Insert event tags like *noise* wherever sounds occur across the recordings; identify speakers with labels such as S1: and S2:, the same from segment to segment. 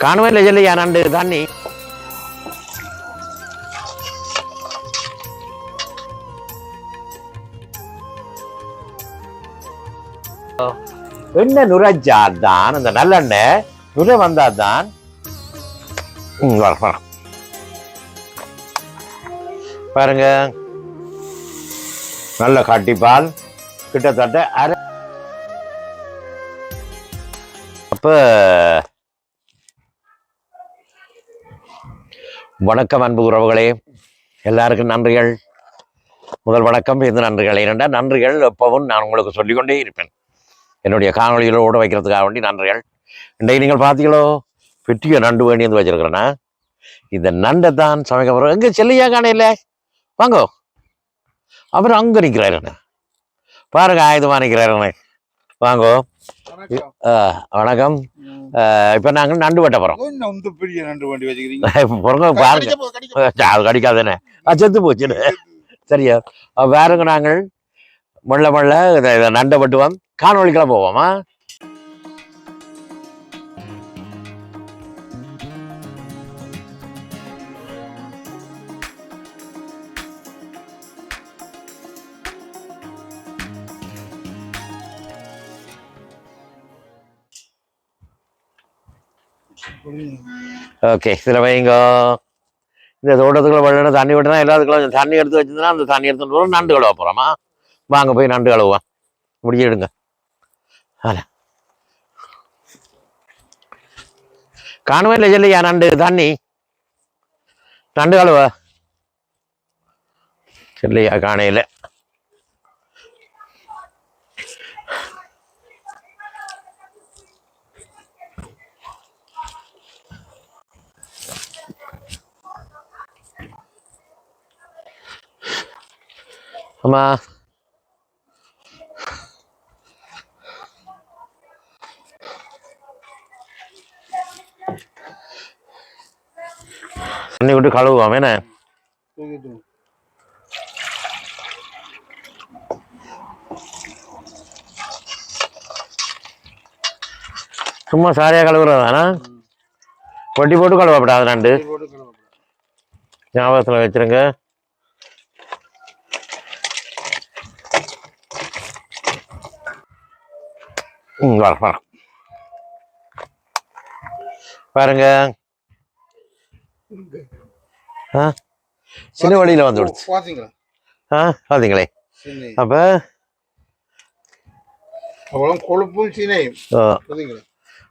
S1: కానవే లెజలు అనండి దాన్ని என்ன நுரைஞ்சா தான்? அந்த நல்லெண்ணெய். நுரை வந்தாதான் வர பாருங்க. நல்ல காட்டிப்பால் கிட்டத்தட்ட அரை அப்போ வணக்கம் அன்பு உறவுகளே. எல்லாருக்கும் நன்றிகள். முதல் வணக்கம் இந்த நன்றிகள். ஏனென்றால் நன்றிகள் எப்பவும் நான் உங்களுக்கு சொல்லிக்கொண்டே இருப்பேன். என்னுடைய காணொளிகளோடு வைக்கிறதுக்காக வேண்டி நன்றிகள். இன்றைக்கு நீங்கள் பார்த்தீங்களோ? பெட்டியை நண்டு வேண்டி வந்து வச்சிருக்கிறேன்னா இந்த நண்டை தான் சமைக்க போகிறோம் எங்கே செல்லையா காணையில்? வாங்கோ. அவர் அங்கே நிற்கிறாரு என்ன? பாருங்க ஆயுதமாக நிற்கிறாரு வாங்கோ.
S2: வணக்கம்.
S1: இப்போ நாங்கள் நண்டு வெட்ட போகிறோம்
S2: பெரிய நண்டு வண்டி வச்சுக்கிறீங்க? *laughs*
S1: பாருங்க. அது கடிக்காதுன்னு. அது செத்து போச்சுன்னு சரியா? வேறங்க நாங்கள் முள்ள முள்ள இதை நண்டை வெட்டுவோம். காணொளிக்கெல்லாம் போவோமா? ஓகே இதில் வைங்க. இந்த தோட்டத்துக்குள்ள வெள்ளம் தண்ணி விட்டுனா எல்லாத்துக்குள்ள கொஞ்சம் தண்ணி எடுத்து வச்சிருந்தா அந்த தண்ணி எடுத்துட்டு போகிறோம் நண்டு கழுவ போகிறோமா வாங்க போய் நண்டு கழுவுவோம். முடிச்சிடுங்க அதில் காணுமே இல்லை இல்லையா நண்டு தண்ணி? நண்டு கழுவ. இல்லையா காணையில். அம்மா. தண்ணி விட்டு கழுவுவோம் என்ன. சும்மா சாரியாக கழுவுறதானா பொட்டி போட்டு கழுவப்படாது
S2: கழுவ.
S1: ஞாபகத்தில் வச்சிருங்க. ம் வர வர பாருங்க. ஆ? சின்ன வழியில் வந்து விடுச்சு. ஆ பார்த்தீங்களே
S2: சீனை.
S1: அப்போ?
S2: அவ்வளவு கொழுப்பும் சீனையும்
S1: ஆ,
S2: பாத்தீங்களா?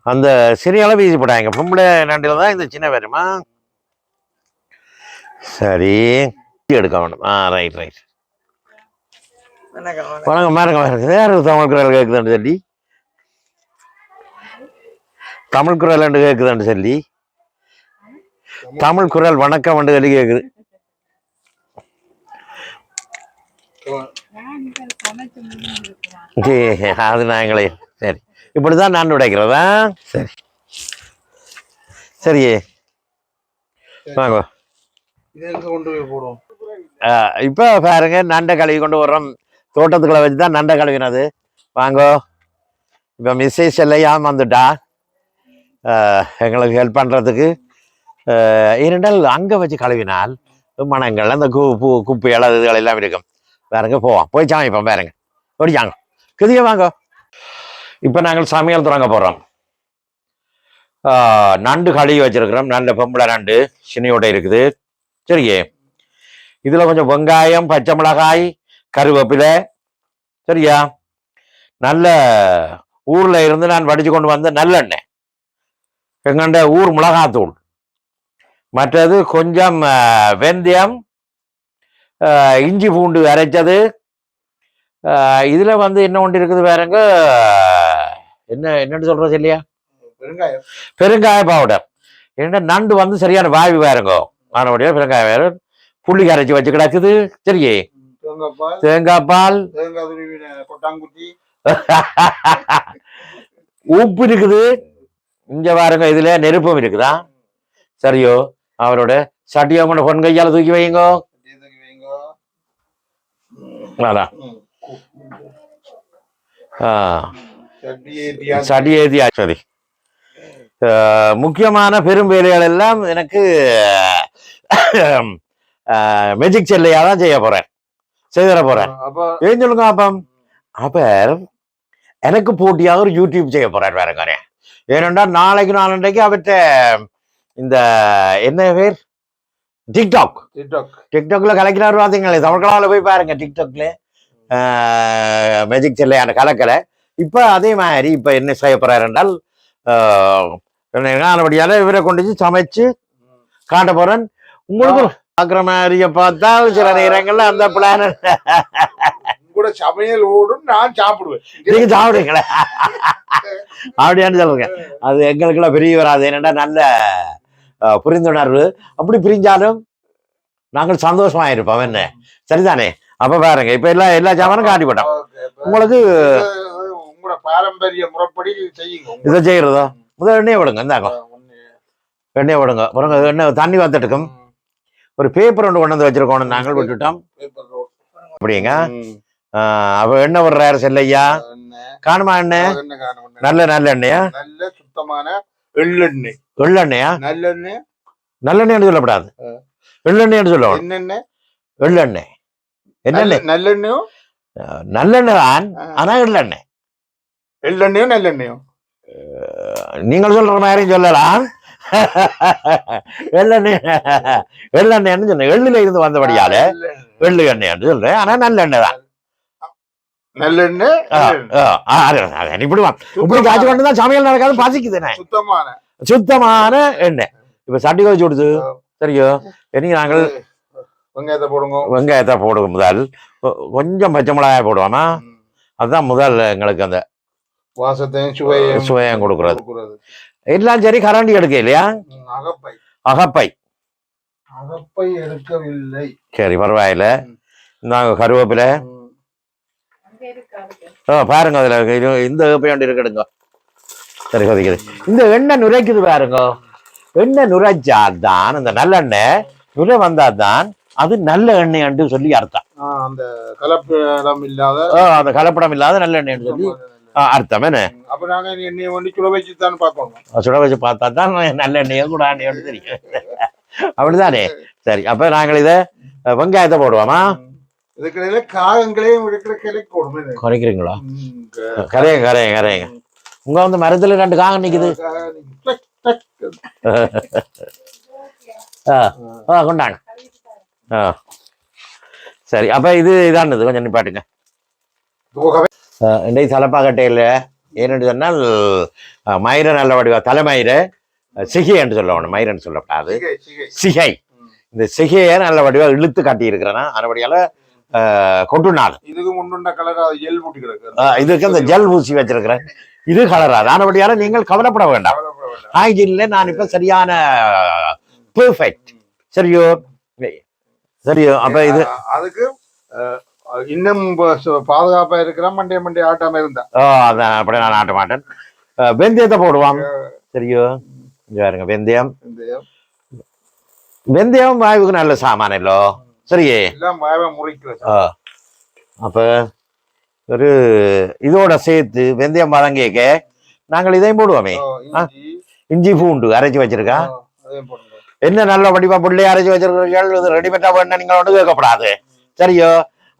S1: அந்த சிறியால வீசி போட்டாங்க. பொம்பளை நண்டில் தான் இந்த சின்ன வருமா சரி. எடுக்க வேணும் ஆ ரைட் ரைட் வணக்கம் பாருங்க பாருங்க யார் தமிழ் குரல் கேட்குதான்னு சொல்லி தமிழ் குரல் என்று கேட்குதான்னு சொல்லி? தமிழ் குரல் வணக்கம் என்று சொல்லி கேட்குது அது அது எங்களை சரி. இப்படிதான் நான் உடைக்கிறதா? சரி. சரி வாங்க. இப்போ பாருங்க நண்டை கழுவி கொண்டு வர்றோம். தோட்டத்துக்குள்ள வச்சு தான் நண்டை கழுவினது. வாங்கோ. இப்போ மிஸ்ஸஸ் எல்லாம் வந்துட்டா எங்களுக்கு ஹெல்ப் பண்ணுறதுக்கு இரண்டால் அங்கே வச்சு கழுவினால் மனங்கள் அந்த கு பூ குப்பைகள் அது இதுகள் எல்லாம் இருக்கும். வேறங்க போவோம். போய் சாமிப்போம் வேறங்க ஓடிச்சாங்க கிதிய வாங்க. இப்போ நாங்கள் சமையல் தொடங்க போகிறோம் நண்டு கழுவி வச்சுருக்குறோம். நல்ல பொம்பளை நண்டு சின்னையோட இருக்குது. சரியே. இதில் கொஞ்சம் வெங்காயம் பச்சை மிளகாய் கருவேப்பிலை. சரியா? நல்ல ஊரில் இருந்து நான் வடித்து கொண்டு வந்த நல்லெண்ணெய். எங்கண்ட ஊர் மிளகாத்தூள். மற்றது கொஞ்சம் வெந்தயம் இஞ்சி பூண்டு அரைச்சது. இதுல வந்து என்ன ஒன்று இருக்குது வேறங்க என்ன என்னன்னு சொல்றது இல்லையா?
S2: வெங்காயம்
S1: பெருங்காய பவுடர் என்ன நண்டு வந்து சரியான வாய்வு வேறுங்கோ மாணவடியா பெருங்காய வேறு புள்ளி கரைச்சி வச்சு கிடக்குது. சரியே?
S2: தேங்காய் பால் *laughs*
S1: உப்பு இருக்குது. இங்க பாருங்க இதுல நெருப்பம் இருக்குதா? சரியோ அவரோட சட்டியை கொண்டு பொன் கையால தூக்கி வைங்கோ அதான்.
S2: சட்டி ஏத்தியா
S1: சரி. முக்கியமான பெரும் வேலைகள் எல்லாம் எனக்கு மெஜிக் செல்லையா தான் செய்ய போறேன். செய்திட போறேன். ஏன் சொல்லுங்க அப்பம் அப்ப எனக்கு போட்டியாக ஒரு யூடியூப் செய்ய போறார் வேறங்காரே ஏனென்றால் நாளைக்கு நாளண்டைக்கு அவர்கிட்ட இந்த என்ன பேர்? டிக்டாக்
S2: டிக்டாக்
S1: டிக்டாக்ல கலக்கிறார் பார்த்தீங்களே தமிழ்களாவில் போய் பாருங்க டிக்டாக்ல மேஜிக் செல்லையான கலக்கலை. இப்போ அதே மாதிரி இப்போ என்ன செய்ய போறாரு என்றால் நல்லபடியால இவரை கொண்டு போய் சமைச்சு காட்ட போறேன். உங்களுக்கு பார்க்குற மாதிரிய பார்த்தால் சில நேரங்கள்ல அந்த பிளான்
S2: கூட சமையல் ஓடும் நான் சாப்பிடுவேன்.
S1: நீங்க சாப்பிடுங்களே அப்படியான்னு சொல்லுங்க. அது எங்களுக்கெல்லாம் பெரிய வராது. என்னடா நல்ல புரிந்துணர்வு. அப்படி பிரிஞ்சாலும் நாங்கள் சந்தோஷமா இருப்போம் என்ன? சரிதானே? அப்ப பாருங்க. இப்ப எல்லா எல்லா சாமானும் காட்டி போட்டோம்
S2: ஓகே, இப்ப
S1: உங்களுக்கு
S2: உங்களோட பாரம்பரிய முறைப்படி செய்யுங்க.
S1: இதை செய்யறதோ? முதல் எண்ணெயை விடுங்க இந்தாங்க. எண்ணெயை விடுங்க. பாருங்க எண்ணெய் தண்ணி வந்துட்டுக்கும் ஒரு பேப்பர் ஒன்று கொண்டு வந்து வச்சிருக்கோம் நாங்கள் விட்டுட்டோம். அப்படிங்க அப்ப எண்ணெய் விடுறாரு செல்லையா? காணுமா எண்ணெய் நல்ல நல்ல எண்ணெயா?
S2: நல்ல சுத்தமான எள்ளெண்ணெய்
S1: எள்ளெண்ணெயா
S2: நல்லெண்ணெய்.
S1: நல்லெண்ணெய்னு சொல்லப்படாது.
S2: ஆ.
S1: எள்ளெண்ணெய்னு சொல்லணும்.
S2: என்னெண்ணெய்
S1: எள்ளெண்ணெய் என்னெண்ணெய்
S2: நல்ல- நல்லெண்ணெயும்?
S1: நல்லெண்ணெய் தான். ஆனா எள்ளெண்ணெய்
S2: எள்ளெண்ணெயும் நல்லெண்ணெயும்.
S1: நீங்கள் சொல்ற மாதிரி சொல்லலாம். எள்ளெண்ணெய் எள்ளெண்ணெய்னு சொன்னேன். எள்ளுல இருந்து வந்தபடியால எள்ளு எண்ணெய்னு சொல்றேன். ஆனா நல்லெண்ணெய் தான். அது, இப்படி காய்ச்சி கொண்டு தான் சமையல் நடக்காது பசிக்குதுண்ணே
S2: சுத்தமான.
S1: சுத்தமான எண்ணெய். இப்ப சட்டி கழிச்சு கொடுத்து. சரியோ நாங்கள்
S2: வெங்காயத்தை போடுங்க.
S1: வெங்காயத்தை போடுவோம் முதல். கொஞ்சம் பச்சை மிளகாய் போடுவோமா. அதுதான் முதல் எங்களுக்கு அந்த
S2: வாசத்தையும் சுவையும்
S1: சுவையும் கொடுக்கறது. எல்லாம் சரி கரண்டி எடுக்க இல்லையா?
S2: அகப்பை.
S1: அகப்பை.
S2: அகப்பை எடுக்கவில்லை.
S1: சரி பரவாயில்ல.
S2: ம்.
S1: நாங்க கருவேப்பிலை. ஆ, பாருங்க அதுல. இந்த வேண்டி இருக்குதுங்க. சரி கொதிக்குது இந்த எண்ணெய் நுரைக்குது பாருங்க. எண்ணெய் நுரைச்சாதான் அந்த நல்லெண்ணெய் நுரை வந்தாதான் அது நல்ல எண்ணெய் என்று சொல்லி அர்த்தம்.
S2: அந்த கலப்படம் இல்லாத
S1: அந்த கலப்படம் இல்லாத நல்லெண்ணெய் சொல்லி ஆ, அர்த்தம். என்ன?
S2: அப்ப நாங்க எண்ணெயை வண்டி சுட வச்சு தான் பார்க்கணும்
S1: சுட வச்சு பார்த்தா தான் நல்லெண்ணெயோ கூட எண்ணெயோடு தெரியும். *laughs* அப்படிதானே? சரி. அப்ப நாங்கள் இதை வெங்காயத்தை போடுவோமா?
S2: இதுக்கிடையில காகங்களையும் இருக்கிற கிளை கொடுமை
S1: குறைக்கிறீங்களா? கரையுங்க கரையுங்க கரையுங்க உங்க வந்து மரத்துல ரெண்டு காகம் நிக்குது. ஆ கொண்டாங்க ஆ. சரி அப்ப இது இதானது கொஞ்சம் நிப்பாட்டுங்க. இன்றைக்கு தலப்பாக்கட்டையில் ஏனென்று சொன்னால் மயிரை நல்ல வடிவா தலைமயிரை அஹ், சிகை என்று சொல்லணும் மயிரன்னு சொல்லப்படாது. சிகை இந்த சிகையை நல்ல வடிவா இழுத்து காட்டி இருக்கிறேன்னா அதுபடியால கொட்டு நாள்
S2: இதுக்கு முன்னுண்ட கலர் எல் பூட்டி கிடக்கு.
S1: இதுக்கு அந்த ஜெல் ஊசி வச்சிருக்கிறேன். இது கலராது ஆனபடியால நீங்கள் கவலைப்பட வேண்டாம். ஹைஜீன்ல நான் இப்ப சரியான பெர்ஃபெக்ட் சரியோ? சரியோ? அப்ப இது
S2: அதுக்கு இன்னும் பாதுகாப்பா இருக்கிற மண்டே மண்டே ஆட்டாம இருந்தா
S1: ஓ அதான். அப்படி நான் ஆட்ட மாட்டேன். வெந்தயத்தை போடுவான். சரியோ? இங்க பாருங்க வெந்தயம்.
S2: இந்த
S1: வெந்தயம் வாயுவுக்கு நல்ல சாமான் இல்லோ? சரியே. அப்ப ஒரு இதோட சேர்த்து வெந்தயம் வதங்கிக்க நாங்கள் இதையும் போடுவோமே.
S2: இஞ்சி.
S1: பூண்டு அரைச்சி வச்சிருக்கா? என்ன நல்ல வடிவா புள்ளி அரைச்சி வச்சிருக்கீர்கள் இது ரெடிமேட்டா வேணும் நீங்கள் ஒன்று கேட்கப்படாது சரியோ?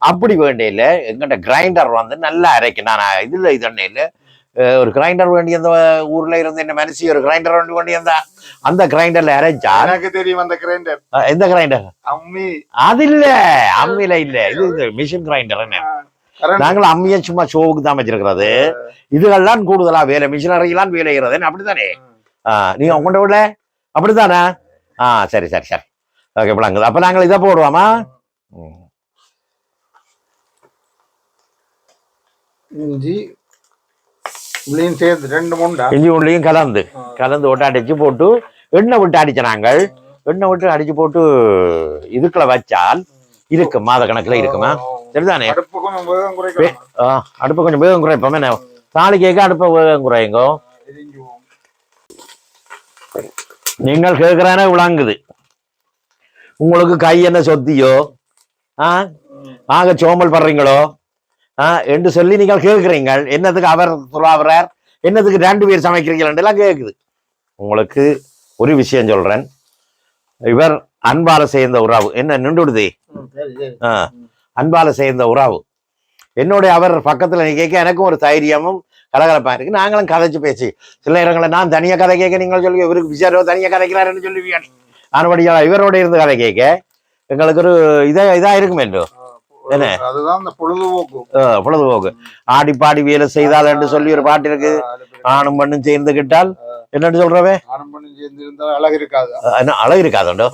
S1: அப்படி வேண்டியில எங்கிட்ட கிரைண்டர் வந்து நல்லா அரைக்கும் நான் இதுல இது இல்ல. ஒரு கிரைண்டர் வேண்டிய அந்த ஊர்ல இருந்து என்ன மனசி ஒரு கிரைண்டர் வேண்டி வேண்டிய அந்த அந்த கிரைண்டர்ல அரைச்சா
S2: எனக்கு தெரியும் அந்த கிரைண்டர்
S1: எந்த கிரைண்டர்
S2: அம்மி.
S1: அது இல்ல அம்மியில இல்ல. இது மிஷின் கிரைண்டர் என்ன? நாங்கள் அம்மியை சும்மா ஷோவுக்கு தான் வச்சிருக்கிறது. இதுகள்லாம் கூடுதலா வேலை மிஷினரிலாம் வேலைகிறது அப்படித்தானே? நீங்க உங்கள்ட்ட விடல அப்படித்தானே? ஆ சரி சரி சரி. ஓகே விளங்குது அப்ப நாங்கள் இதை போடுவோமா.
S2: இஞ்சி. உள்ளியும் சேர்த்து ரெண்டு மூண்டா.
S1: இஞ்சி உள்ளியும் கலந்து. கலந்து விட்டு அடிச்சு போட்டு எண்ணெய் விட்டு அடிச்ச நாங்கள். எண்ணெய் விட்டு அடிச்சு போட்டு இதுக்குள்ள வச்சால் இருக்கு மாத கணக்குல இருக்குமா? சரிதானே?
S2: அடுப்பு கொஞ்சம் வேகம் குறைக்கலாம்
S1: ஆ, அடுப்பை கொஞ்சம் வேகம் குறைப்போம். தாலி கேட்க அடுப்பை வேகம் குறையுங்க? நீங்கள் கேட்கிறானே விளங்குது. உங்களுக்கு கை என்ன சொத்தியோ? ஆ? ஆக சோம்பல் படுறீங்களோ? என்று சொல்லி நீங்கள் கேட்குறீங்க என்னத்துக்கு அவர் துளாவுறார் என்னத்துக்கு ரெண்டு பேர் சமைக்கிறீங்களெல்லாம் கேட்குது. உங்களுக்கு ஒரு விஷயம் சொல்றேன். இவர் அன்பால சேர்ந்த உறவு. என்ன நின்றுடுதே? ஆ, அன்பால சேர்ந்த உறவு. என்னோட அவர் பக்கத்துல நீ கேட்க எனக்கும் ஒரு தைரியமும் கலகலப்பா இருக்கு. நாங்களும் கதைச்சு பேசி. சில இடங்களில் நான் தனியா கதை கேட்க நீங்கள் சொல்லி இவருக்கு விசாரோ தனியா கதைக்கிறாருன்னு சொல்லுவீங்க. ஆனபடியா இவரோட இருந்து கதை கேட்க எங்களுக்கு ஒரு இதா இதா இருக்கும் என்று. என்ன?
S2: அதுதான் இந்த பொழுதுபோக்கு.
S1: பொழுதுபோக்கு. ஆடி பாடி வேலை செய்தால் என்று சொல்லி ஒரு பாட்டு இருக்கு. ஆணும் பண்ணும் சேர்ந்துக்கிட்டால் என்னன்னு சொல்றவே?
S2: ஆனம் பண்ணி சேர்ந்து இருந்தால் அழகு இருக்காது.
S1: என்ன அழகு இருக்காதுண்டோ?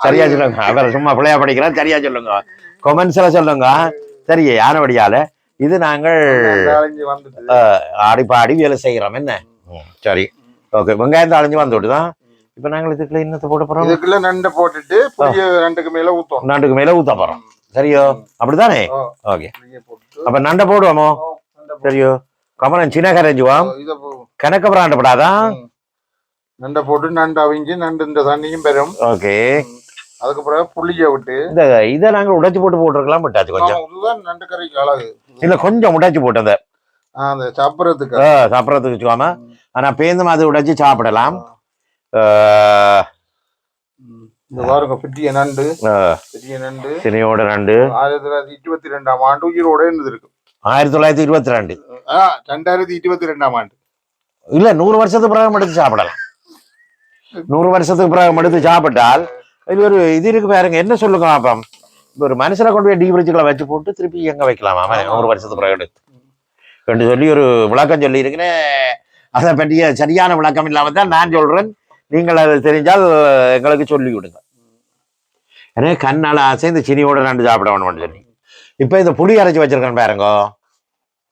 S1: சரியா சொல்லுங்க. அவர் சும்மா பிள்ளையா படிக்கிறார் சரியா சொல்லுங்க. கொமெண்ட்ஸ்ல சொல்லுங்க. சரி ஆனபடியால இது நாங்கள்
S2: வந்துட்டு.
S1: ஆடி பாடி வேலை செய்கிறோம். என்ன? சரி. ஓகே வெங்காயத்தை அழிஞ்சு வந்து விட்டுதான் இப்ப நாங்கள் இதுக்குள்ள இன்னத்தை போட போறோம்.
S2: இதுக்குள்ள நண்டை போட்டுட்டு புளிய ரெண்டுக்கு மேல ஊத்தணும்.
S1: நாட்டுக்கு மேல ஊத்த போறோம். சரியோ? அப்படித்தானே ஓகே. அப்ப நண்டை போடுவோமோ. சரியோ. கமலம் சின்ன
S2: போ-
S1: கணக்க பிராண்டப்படாதான்.
S2: நண்டை போட்டு நண்டு அவிஞ்சு நண்டு இந்த தண்ணியும் பெறும்.
S1: ஓகே.
S2: அதுக்கு பிறகு புளிய விட்டு.
S1: இந்த இதை நாங்கள் உடைச்சு போட்டு போட்டுருக்கலாம் பட்டாச்சு கொஞ்சம்.
S2: இதுதான் நண்டு கறிக்கு அழகு
S1: இல்ல கொஞ்சம் உடைச்சு போட்டு அந்த.
S2: அந்த சாப்பிடறதுக்கு.
S1: சாப்பிடறதுக்கு வச்சுக்கோம. ஆனா பேந்தும் அது உடைச்சு சாப்பிடலாம்.
S2: இந்த பாருங்க பெரிய நண்டு. பெரிய நண்டு.
S1: சினையோட ரெண்டு
S2: ஆயிரத்தி தொள்ளாயிரத்தி இருபத்தி ரெண்டாம் ஆண்டு உயிரோட இருந்தது இருக்கு
S1: ஆயிரத்தி தொள்ளாயிரத்தி இருபத்தி ரெண்டு
S2: ரெண்டாயிரத்தி இருபத்தி ரெண்டாம் ஆண்டு.
S1: இல்ல நூறு வருஷத்துக்கு பிறகு எடுத்து சாப்பிடலாம். நூறு வருஷத்துக்கு பிறகு எடுத்து சாப்பிட்டால் இது ஒரு இது இருக்கு பாருங்க என்ன சொல்லுங்க பாப்பம்? ஒரு மனுஷனை கொண்டு போய் டீ பிரிட்ஜுக்குள்ள வச்சு போட்டு திருப்பி எங்க வைக்கலாமா நூறு வருஷத்துக்கு பிறகு எடுத்து. என்று சொல்லி ஒரு விளக்கம் சொல்லி இருக்கிறேன் அதை பற்றிய சரியான விளக்கம் இல்லாம தான் நான் சொல்றேன். நீங்கள் அது தெரிஞ்சால் எங்களுக்கு சொல்லி விடுங்க எனக்கு கண்ணால ஆசை இந்த சினியோட நண்டு சாப்பிட வேணும்னு சொல்லி இப்ப இந்த புளி அரைச்சி வச்சிருக்கேன் பாருங்க.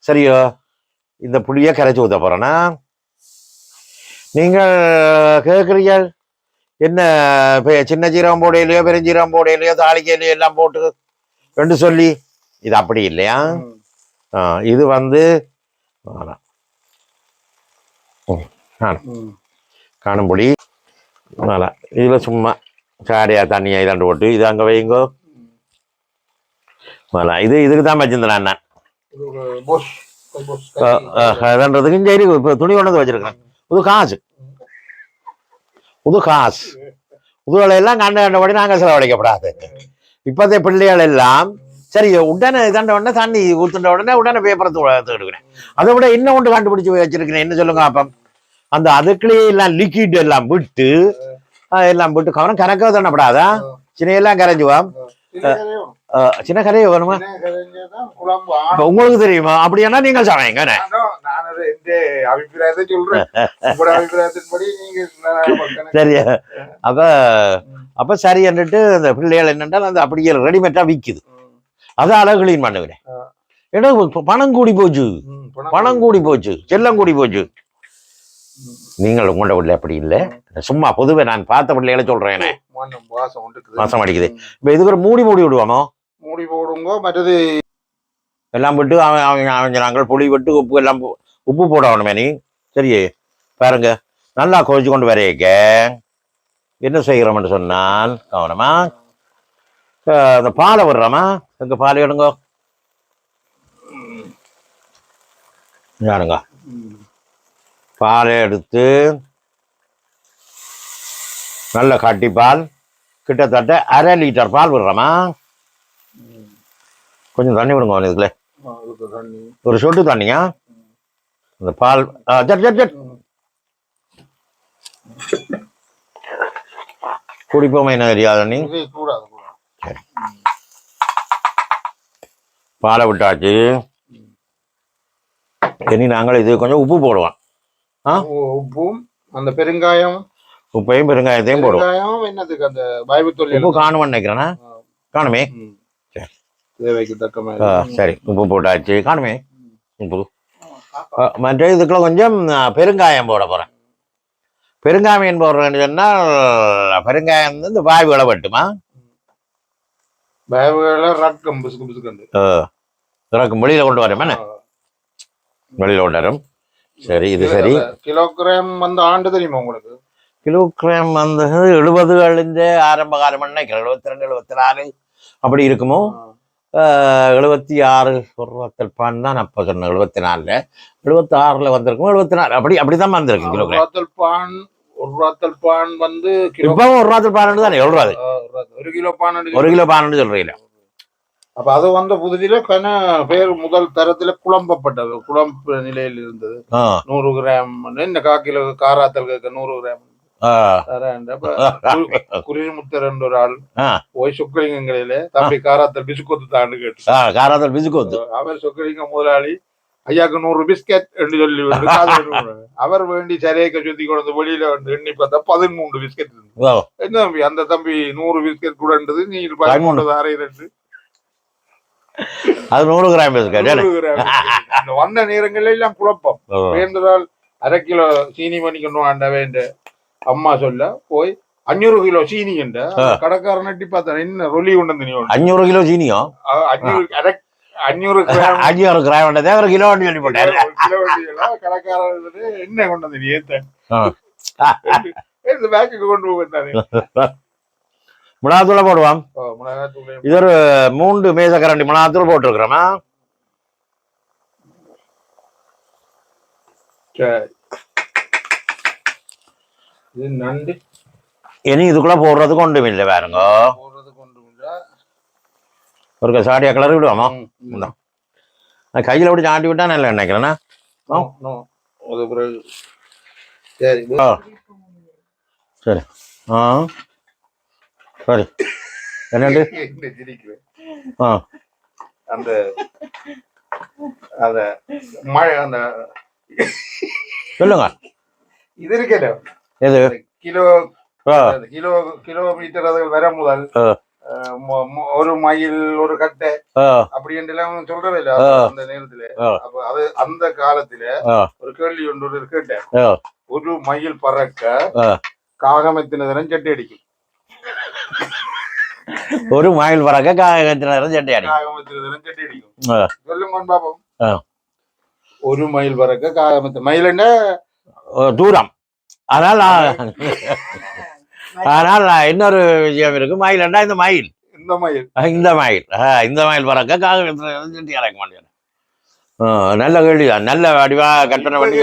S1: சரியோ? இந்த புளியை கரைச்சி ஊத்த போறேன்னா நீங்கள் கேட்குறீர்கள் என்ன இப்ப சின்ன ஜீரகம் போடையிலையோ பெருஞ்சீரகம் போடையிலையோ தாளிக்கையிலையோ எல்லாம் போட்டு ரெண்டு சொல்லி இது அப்படி இல்லையா? இது வந்து. காணும் பொடி நல்லா இதில் சும்மா சாரியா தண்ணியை இதாண்டு போட்டு இது அங்கே வைங்கோ. நல்லா இது இதுக்கு தான் வச்சிருந்தேன் அண்ணன்
S2: இது
S1: சரி இப்போ துணி கொண்டு வந்து வச்சிருக்கேன் புது காசு. புது காசு. புதுகளை எல்லாம் கண்ட கண்டபடி நாங்கள் செலவழிக்கப்படாது. இப்போதைய பிள்ளைகள் எல்லாம் சரி உடனே இதாண்ட உடனே தண்ணி ஊத்துட்ட உடனே உடனே பேப்பரை எடுக்கிறேன். அதை விட இன்னும் ஒன்று கண்டுபிடிச்சி வச்சிருக்கிறேன். என்ன சொல்லுங்க அப்போ அந்த அதுக்குள்ளேயே எல்லாம் லிக்விட் எல்லாம் விட்டு எல்லாம் விட்டு கவனம் கணக்காக தண்ணப்படாதா சின்ன எல்லாம் கரைஞ்சுவாம்
S2: சின்ன
S1: கரையை வேணுமா? இப்போ உங்களுக்கு தெரியுமா? அப்படியானா நீங்கள்
S2: நான்
S1: சரியா அப்ப அப்ப சரி என்றுட்டு அந்த பிள்ளைகள் என்னென்றால் அந்த அப்படியே ரெடிமேடா விக்குது. அதை அழகு கிளீன் பண்ணுகிறேன். ஏன்னா பணம் கூடி போச்சு. பணம் கூடி போச்சு. செல்லம் கூடி போச்சு. நீங்கள் உங்களோட வீட்டில் அப்படி இல்லை. சும்மா பொதுவே நான் பார்த்த பிள்ளைகளை
S2: உண்டுக்குது.
S1: வாசம் அடிக்குது. இப்ப இதுக்கு ஒரு மூடி மூடி விடுவோமோ
S2: மூடி போடுங்க மற்றது
S1: எல்லாம் விட்டு அவன் அவங்க அவங்க நாங்கள் புளி விட்டு உப்பு எல்லாம் உப்பு போடணுமே நீ. சரியே பாருங்க. நல்லா கொதிச்சு கொண்டு வரையக்க என்ன செய்கிறோம்னு சொன்னால் கவனமா. அந்த பாலை விடுறோமா? எங்க பால் எடுங்க. யாருங்க பாலை எடுத்து நல்ல கட்டி பால் கிட்டத்தட்ட அரை லிட்டர் பால் விடுறோமா கொஞ்சம் தண்ணி விடுங்க இதுல ஒரு சொட்டு தண்ணியா? அந்த பால் சட் சட் சட் குடிப்போமே என்ன தெரியாது
S2: கூடாது.
S1: பாலை விட்டாச்சு. இனி நாங்கள் இது கொஞ்சம் உப்பு போடுவோம்.
S2: உப்பும் அந்த பெருங்காயம்.
S1: உப்பையும் பெருங்காயத்தையும் போடுவோம்.
S2: பெருங்காயம் என்னதுக்கு அந்த பயபுத்தொல்லி
S1: உப்பு காணும்னு நினைக்கிறேன்னா காணுமே. சரி.
S2: தேவைக்கு தக்க
S1: ஆ,
S2: மாதிரி
S1: சரி. உப்பு போட்டாச்சு. காணுமே. உப்பு. மற்ற இதுக்குள்ள கொஞ்சம் பெருங்காயம் போட போறேன். பெருங்காயம் போடுறேன்னு சொன்னால் பெருங்காயம் வந்து இந்த வாய் விளவட்டுமா
S2: ரக்கம் பிசுக்கு பிசுக்கு
S1: இறக்கும் வெளியில கொண்டு வரேன் வெளியில கொண்டு வரும் சரி இது சரி.
S2: கிலோகிராம் வந்து ஆண்டு தெரியுமா உங்களுக்கு?
S1: கிலோகிராம் வந்து எழுபதுகளின் ஆரம்ப காலம் நினைக்கிறேன் எழுபத்தி ரெண்டு எழுபத்தி நாலு அப்படி இருக்குமோ எழுபத்தி ஆறு ஒருவத்தல் தான் அப்போ சொன்னேன் எழுபத்தி நாலில் எழுபத்தி ஆறில் வந்திருக்கும் எழுபத்தி நாலு அப்படி அப்படி தான் வந்திருக்கு கிலோகிராம்.
S2: பான் ஒரு ரூபாத்தல் பான் வந்து கிலோ
S1: இப்பவும் ஒரு ரூபாய் பன்னெண்டு தானே
S2: ஆ, ஒரு கிலோ பான்
S1: ஒரு கிலோ பன்னெண்டு சொல்றீங்க
S2: அப்ப அது வந்த புதுதில கன பேர் முதல் தரத்துல குழம்பப்பட்டது. குழம்பு நிலையில் இருந்தது. நூறு கிராம் இந்த கா கிலோ காராத்தல் கேட்க நூறு கிராம்.
S1: ஆ.
S2: தரேன். அப்ப கு- குருவிமுத்தர் என்ற ஒரு ஆள். போய் சொக்கலிங்கங்களில தம்பி காராத்தல் பிசுக்கொத்து தாண்டு கேட்டு.
S1: காராத்தல் பிசுக்கு வந்து
S2: அவர் சொக்கலிங்க முதலாளி ஐயாக்கு நூறு பிஸ்கட் என்று சொல்லி. அவர் வேண்டி சரையக்க சுத்தி கொண்டு வெளியில வந்து எண்ணி பார்த்தா பதிமூன்று பிஸ்கட் என்ன தம்பி அந்த தம்பி நூறு பிஸ்கட் கூடன்றது நீ. பதிமூன்று. அரை ரெண்டு.
S1: அது நூறு கிராம்.
S2: அந்த வந்த நேரங்கள்ல எல்லாம் குழப்பம். வேண்டுதால் அரை கிலோ சீனி பண்ணிக்கணும் ஆண்ட வேண்ட அம்மா சொல்ல போய் அஞ்சூறு கிலோ சீனி என்ற கடைக்காரன் நட்டி பார்த்தேன் என்ன ரொலி கொண்டு நீ.
S1: அஞ்சூறு கிலோ சீனியோ?
S2: அஞ்சூறு அரை அஞ்சூறு கிராம்.
S1: அஞ்சூறு கிராம் வேண்டதே ஒரு கிலோ வண்டி சொல்லி
S2: வண்டியெல்லாம் கடைக்காரன் என்ன கொண்டு வந்து நீ ஏத்த? பேக்குக்கு கொண்டு போயிட்டாரு *laughs*
S1: மிளகாத்தூள
S2: மிளகாத்தூள்
S1: இது ஒரு மூன்று மேச கரண்டி மிளகாத்தூள் போட்டிருக்கிறோமா.
S2: இது நண்டு.
S1: இனி இதுக்குள்ள போடுறதுக்கு ஒன்றும் இல்லை பாருங்க ஒரு சாடியா கலர் விடுவாமா? கையில விட்டு ஆட்டி விட்டா நல்லா நினைக்கிறேன்னா.
S2: சரி.
S1: ஆ. சரி. என்னண்டு? ஆ.
S2: அந்த அந்த மழை அந்த
S1: சொல்லுங்க.
S2: இது இருக்கல.
S1: எது?
S2: கிலோ கிலோ கிலோமீட்டர் அது வர முதல் ஒரு மைல் ஒரு கட்டை. அப்படி எல்லாம் சொல்றவே இல்ல. அந்த நேரத்துல. அப்ப அது அந்த காலத்துல ஒரு கேள்வி ஒன்று கேட்டேன் ஒரு மயில் பறக்க
S1: ஆ.
S2: காகமத்தினதனம் சட்டை அடிக்கும்.
S1: ஒரு மைல் பறக்க காகத்தினர் சட்டை அடி
S2: காகமத்தினதனம் சட்டை அடிக்கும். ஒரு மைல் பறக்க காகமத்து மயில் என்ன?
S1: தூரம். ஆனால் ஆனால் இன்னொரு விஷயம் இருக்கு. மயில்ண்டா இந்த மயில்.
S2: இந்த மயில்.
S1: இந்த மயில். இந்த மயில் பறக்க காகத்தினர் சட்டை அடைக்க மாட்டேன். நல்ல கேள்விதான் நல்ல வடிவா
S2: இப்ப
S1: பண்ணி.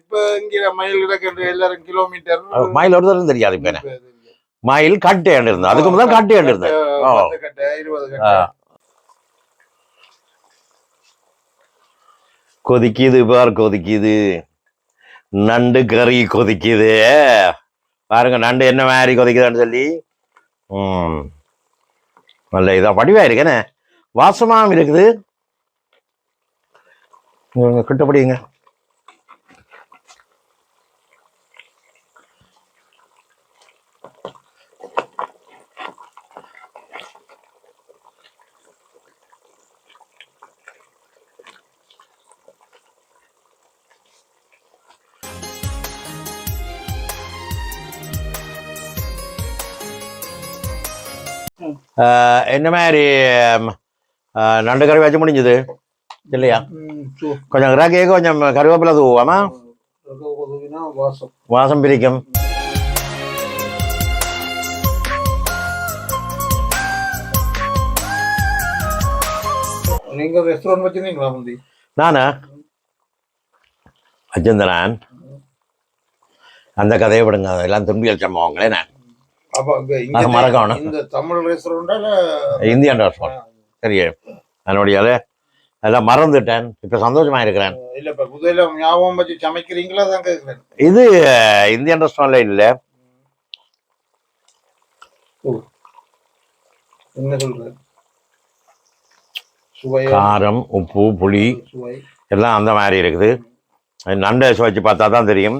S2: இப்ப இங்க மயில் கிடக்கின்ற எல்லாரும் கிலோமீட்டர்
S1: மயில் ஒருத்தரும் தெரியாது இப்ப. மயில் கட்டு இருந்தது அதுக்கு முதல் கட்டு இருந்தது
S2: கட்டை. கட்டை
S1: கொதிக்குது பார் கொதிக்குது. நண்டு கறி கொதிக்குது. பாருங்க நண்டு என்ன மாதிரி கொதிக்குதுன்னு சொல்லி. ம். நல்ல இதா வடிவா இருக்கேனே வாசமாவும் இருக்குது. இங்க. கிட்டப்படிங்க என்ன மாதிரி நண்டு கறி வச்சு முடிஞ்சது இல்லையா கொஞ்சம் இறக்கியே கொஞ்சம் கருவேப்பிலை தூவாமா
S2: வாசம்
S1: பிரிக்கும்
S2: நீங்க ரெஸ்டாரண்ட் வச்சிருந்தீங்களா முந்தி
S1: நானா வச்சிருந்தேன் அந்த கதையை விடுங்க அதெல்லாம் துன்பியல் சம்பவங்களே நான்
S2: அப்ப
S1: மறக்கணும்.
S2: இந்த தமிழ் ரெஸ்டாரண்டா
S1: இந்தியன் ரெஸ்டாரண்ட் சரியே அதனுடைய அதை அதெல்லாம் மறந்துட்டேன். இப்போ சந்தோஷமா இருக்கிறேன்.
S2: இல்ல இப்ப புதையில ஞாபகம் வச்சு சமைக்கிறீங்களா? தான்
S1: இது இந்தியன் ரெஸ்டாரண்ட்ல இல்லை.
S2: என்ன சொல்ற சுவை.
S1: காரம் உப்பு புளி. எல்லாம் அந்த மாதிரி இருக்குது. நண்டை சுவைச்சு பார்த்தா தான் தெரியும்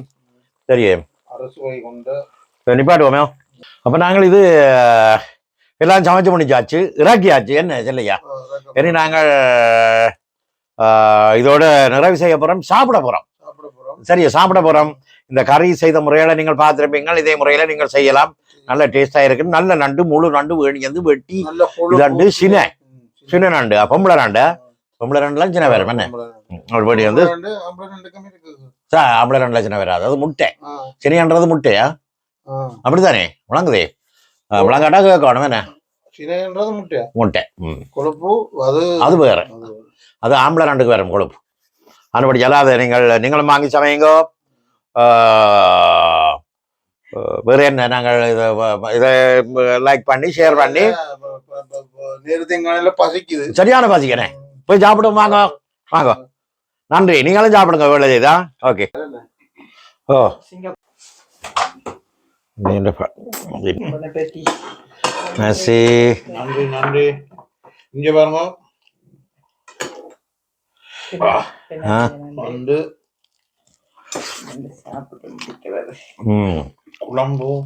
S1: இப்ப நிப்பாட்டுவோமே. அப்போ நாங்கள் இது எல்லாம் சமைச்சு முடிச்சாச்சு. இறக்கியாச்சு. என்ன இல்லையா இனி நாங்கள் இதோட நிறைவு செய்ய போறோம். சாப்பிட போறோம். சரியா சாப்பிட போறோம். இந்த கறி செய்த முறையில நீங்கள் பார்த்திருப்பீங்க இதே முறையில நீங்கள் செய்யலாம். நல்ல டேஸ்டா இருக்கு. நல்ல நண்டு முழு நண்டு வேணி வந்து வெட்டி. இதாண்டு சின. சின்ன நண்டு. பொம்பளை நண்டு. பொம்பளை நண்டுலாம் சின்ன வேறு என்ன? ஒரு படி வந்து ஆம்பளை நண்டுல சின்ன வேறு அதாவது முட்டை.
S2: ஆ,
S1: சினியன்றது முட்டையா. அப்படித்தானே? விளங்குதே விளங்காட்டா கேட்கணும் என்ன?
S2: சினைன்றது
S1: முட்டை. ம்.
S2: கொழுப்பு அது
S1: அது வேற.
S2: அது
S1: ஆம்பளை நண்டுக்கு வேற கொழுப்பு. அதுபடி அல்லாத நீங்கள் நீங்களும் வாங்கி சமையுங்கோ. வேற என்ன நாங்கள் இதை இதை லைக் பண்ணி ஷேர் பண்ணி.
S2: நேரத்தையும் பசிக்குது.
S1: சரியான பாசிக்கிறேன். போய் சாப்பிடுவோம் வாங்க. வாங்க. நன்றி. நீங்களும் சாப்பிடுங்க வேலை செய்தா? ஓகே ஓ. நீண்ட ப- நசி
S2: நன்றி நன்றி. இங்க பாருங்க.
S1: ஆ.
S2: வந்து.
S1: ம்.
S2: குழம்பு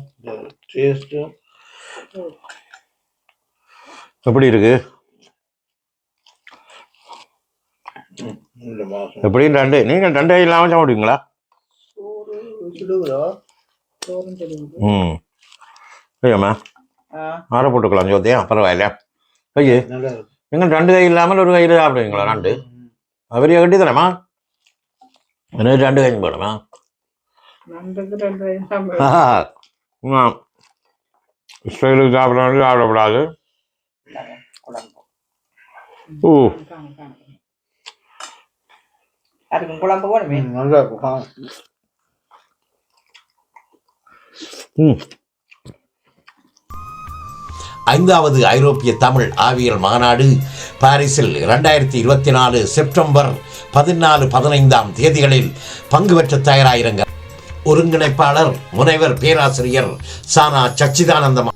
S2: டேஸ்ட்
S1: எப்படி இருக்கு?
S2: இந்த
S1: ரெண்டு நீங்கள் ரெண்டு இல்லாமல் சாப்பிடுவீங்களா? ஐயம்மா ஆற போட்டுக்கலாம் ஜோதியா பரவாயில்ல ஐயே
S2: நல்லா இருக்கு
S1: நீங்கள் ரெண்டு கை இல்லாமல் ஒரு கையில் சாப்பிடுவீங்களா ரெண்டு அவரைய கட்டி தரமா எனக்கு ரெண்டு கை போடுமா ஸ்டைலுக்கு சாப்பிடணும் சாப்பிடக்கூடாது ஓ
S3: அதுக்கும் குழம்பு போடுமே
S2: ம், நல்லா இருக்கும் ஆ.
S1: ம்
S4: ஐந்தாவது ஐரோப்பிய தமிழ் ஆவியல் மாநாடு பாரிஸில் இரண்டாயிரத்தி இருபத்தி நாலு செப்டம்பர் பதினாலு பதினைந்தாம் தேதிகளில் பங்கு பெற்ற தயாராயிருங்க. ஒருங்கிணைப்பாளர் முனைவர் பேராசிரியர் சானா சச்சிதானந்தம்